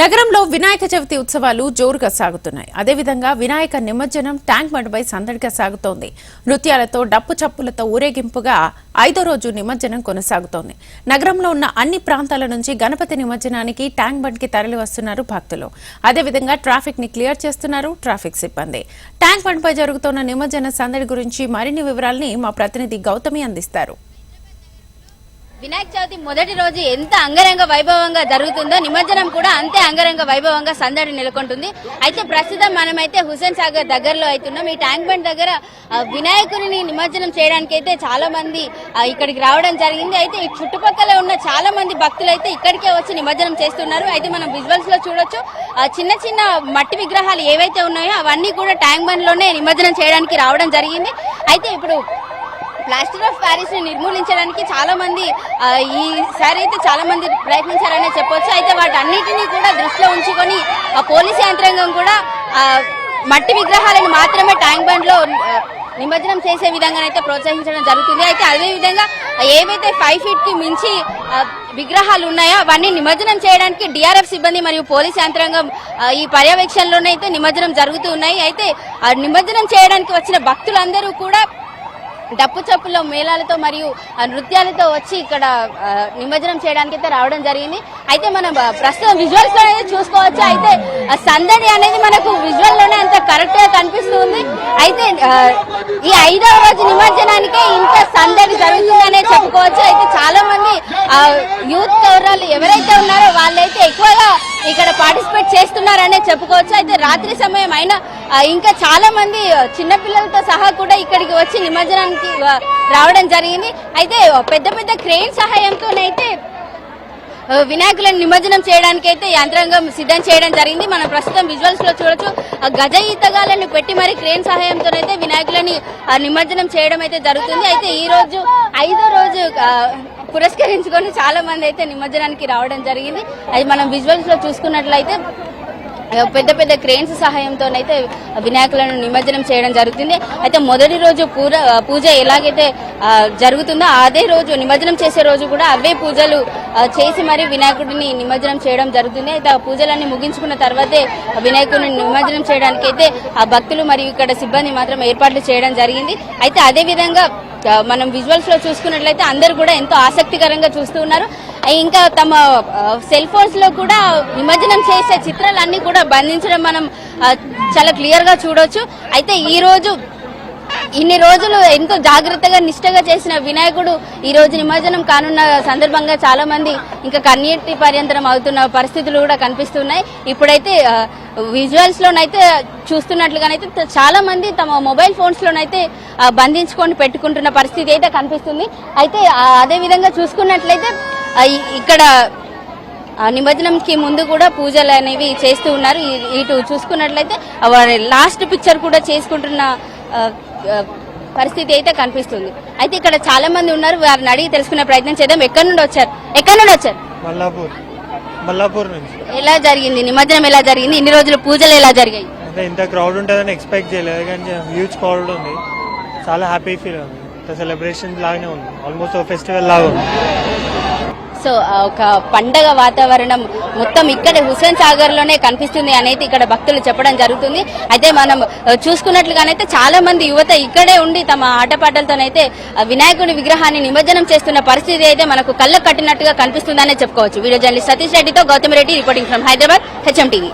నగరంలో వినాయక చవితి ఉత్సవాలు జోరుగా సాగుతున్నాయి. అదేవిధంగా వినాయక నిమజ్జనం ట్యాంక్ బండ్పై సందడిగా సాగుతోంది. నృత్యాలతో డప్పు చప్పులతో ఊరేగింపుగా ఐదో రోజు నిమజ్జనం కొనసాగుతోంది. నగరంలో ఉన్న అన్ని ప్రాంతాల నుంచి గణపతి నిమజ్జనానికి ట్యాంక్ బండ్కి తరలి వస్తున్నారు భక్తులు. అదేవిధంగా ట్రాఫిక్ని క్లియర్ చేస్తున్నారు ట్రాఫిక్ సిబ్బంది. ట్యాంక్ బండ్పై జరుగుతున్న నిమజ్జన సందడి గురించి మరిన్ని వివరాల్ని మా ప్రతినిధి గౌతమి అందిస్తారు. వినాయక చవితి మొదటి రోజు ఎంత అంగరంగ వైభవంగా జరుగుతుందో నిమజ్జనం కూడా అంతే అంగరంగ వైభవంగా సందడి నెలకొంటుంది. అయితే ప్రస్తుతం మనమైతే హుసేన్ సాగర్ దగ్గరలో అవుతున్నాం. ఈ ట్యాంక్ బండ్ దగ్గర వినాయకుడిని నిమజ్జనం చేయడానికి అయితే చాలా మంది ఇక్కడికి రావడం జరిగింది. అయితే ఈ చుట్టుపక్కల ఉన్న చాలా మంది భక్తులు అయితే ఇక్కడికే వచ్చి నిమజ్జనం చేస్తున్నారు. అయితే మనం విజువల్స్లో చూడొచ్చు. చిన్న చిన్న మట్టి విగ్రహాలు ఏవైతే ఉన్నాయో అవన్నీ కూడా ట్యాంక్ బండ్లోనే నిమజ్జనం చేయడానికి రావడం జరిగింది. అయితే ఇప్పుడు ప్లాస్టర్ ఆఫ్ ప్యారిస్ని నిర్మూలించడానికి చాలా మంది ఈసారి అయితే చాలా మంది ప్రయత్నించారనే చెప్పొచ్చు. అయితే వాటన్నిటినీ కూడా దృష్టిలో ఉంచుకొని ఆ పోలీస్ యంత్రాంగం కూడా మట్టి విగ్రహాలను మాత్రమే ట్యాంక్ బండ్లో నిమజ్జనం చేసే విధంగా అయితే ప్రోత్సహించడం జరుగుతుంది. అయితే అదే విధంగా ఏవైతే ఫైవ్ ఫీట్కి మించి విగ్రహాలు ఉన్నాయో అవన్నీ నిమజ్జనం చేయడానికి డిఆర్ఎఫ్ సిబ్బంది మరియు పోలీస్ యంత్రాంగం ఈ పర్యవేక్షణలోనైతే నిమజ్జనం జరుగుతూ ఉన్నాయి. అయితే నిమజ్జనం చేయడానికి వచ్చిన భక్తులందరూ కూడా డప్పు చప్పుల్లో మేళాలతో మరియు నృత్యాలతో వచ్చి ఇక్కడ నిమజ్జనం చేయడానికి అయితే రావడం జరిగింది. అయితే మనం ప్రస్తుతం విజువల్స్లో అయితే చూసుకోవచ్చు. అయితే ఆ సందడి అనేది మనకు విజువల్లోనే అంత కరెక్ట్గా కనిపిస్తుంది. అయితే ఈ ఐదవ రోజు నిమజ్జనానికే ఇంత సందడి జరుగుతుందనే చెప్పుకోవచ్చు. అయితే చాలా మంది యూత్ కౌరాలు ఎవరైతే ఉన్నారో వాళ్ళైతే ఎక్కువగా ఇక్కడ పార్టిసిపేట్ చేస్తున్నారనే చెప్పుకోవచ్చు. అయితే రాత్రి సమయం అయినా ఇంకా చాలా మంది చిన్నపిల్లలతో సహా కూడా ఇక్కడికి వచ్చి నిమజ్జనానికి రావడం జరిగింది. అయితే పెద్ద పెద్ద క్రెయిన్ సహాయంతోనైతే ఆ, వినాయకులను నిమజ్జనం చేయడానికి అయితే యంత్రాంగం సిద్ధం చేయడం జరిగింది. మనం ప్రస్తుతం విజువల్స్లో చూడొచ్చు. ఆ గజ ఈతగాలను పెట్టి మరి క్రేన్ సహాయంతోనైతే వినాయకులని ఆ, నిమజ్జనం చేయడం అయితే జరుగుతుంది. అయితే ఈ రోజు ఐదో రోజు పురస్కరించుకొని చాలా మంది అయితే నిమజ్జనానికి రావడం జరిగింది. అది మనం విజువల్స్లో చూసుకున్నట్లయితే పెద్ద పెద్ద క్రేన్స్ సహాయంతోనైతే వినాయకులను నిమజ్జనం చేయడం జరుగుతుంది. అయితే మొదటి రోజు పూర పూజ ఎలాగైతే జరుగుతుందో అదే రోజు నిమజ్జనం చేసే రోజు కూడా అవే పూజలు చేసి మరి వినాయకుడిని నిమజ్జనం చేయడం జరుగుతుంది. అయితే ఆ పూజలన్నీ ముగించుకున్న తర్వాతే వినాయకుడిని నిమజ్జనం చేయడానికి అయితే ఆ భక్తులు మరియు ఇక్కడ సిబ్బంది మాత్రం ఏర్పాట్లు చేయడం జరిగింది. అయితే అదే విధంగా మనం విజువల్స్లో చూసుకున్నట్లయితే అందరూ కూడా ఎంతో ఆసక్తికరంగా చూస్తూ ఉన్నారు. ఇంకా తమ సెల్ ఫోన్స్లో కూడా నిమజ్జనం చేసే చిత్రాలన్నీ కూడా బంధించడం మనం చాలా క్లియర్గా చూడొచ్చు. అయితే ఈ రోజు ఇన్ని రోజులు ఎంతో జాగ్రత్తగా నిష్టగా చేసిన వినాయకుడు ఈ రోజు నిమజ్జనం కానున్న సందర్భంగా చాలా మంది ఇంకా కన్నీటి పర్యంతరం అవుతున్న పరిస్థితులు కూడా కనిపిస్తున్నాయి. ఇప్పుడైతే విజువల్స్ లోనైతే చూస్తున్నట్లుగానైతే చాలా మంది తమ మొబైల్ ఫోన్స్ లోనైతే బంధించుకొని పెట్టుకుంటున్న పరిస్థితి అయితే కనిపిస్తుంది. అయితే అదే విధంగా చూసుకున్నట్లయితే ఇక్కడ నిమజ్జనంకి ముందు కూడా పూజలు అనేవి చేస్తూ ఉన్నారు. ఇటు చూసుకున్నట్లయితే వారి లాస్ట్ పిక్చర్ కూడా చేసుకుంటున్న పరిస్థితి అయితే కనిపిస్తుంది. అయితే ఇక్కడ చాలా మంది ఉన్నారు వారిని అడిగి తెలుసుకునే ప్రయత్నం చేద్దాం. ఎక్కడి నుండి వచ్చారు? ఎక్కడి నుండి వచ్చారు? మల్లాపూర్. మల్లాపూర్ నుంచి. ఎలా జరిగింది? నిమజ్జనం ఎలా జరిగింది? ఇన్ని రోజులు పూజలు ఎలా జరిగాయి? అంటే ఇంత క్రౌడ్ ఉంటుందని ఎక్స్పెక్ట్ చేయలేదు కానీ హ్యూజ్ క్రౌడ్ ఉంది. చాలా హ్యాపీ ఫీల్ ఉంది. సెలబ్రేషన్ లాగానే ఉంది. ఆల్మోస్ట్ ఫెస్టివల్ లాగా ఉంది. సో ఒక పండగ వాతావరణం మొత్తం ఇక్కడ హుస్సేన్ సాగర్లోనే కనిపిస్తుంది అనేది ఇక్కడ భక్తులు చెప్పడం జరుగుతుంది. అయితే మనం చూసుకున్నట్లుగానైతే చాలా మంది యువత ఇక్కడే ఉండి తమ ఆటపాటలతోనైతే వినాయకుడి విగ్రహాన్ని నిమజ్జనం చేస్తున్న పరిస్థితి అయితే మనకు కళ్ళ కట్టినట్టుగా కనిపిస్తుందనే చెప్పుకోవచ్చు. వీడియో జర్నలిస్ట్ సతీష్ రెడ్డితో Gautham Reddy reporting from Hyderabad HM TV.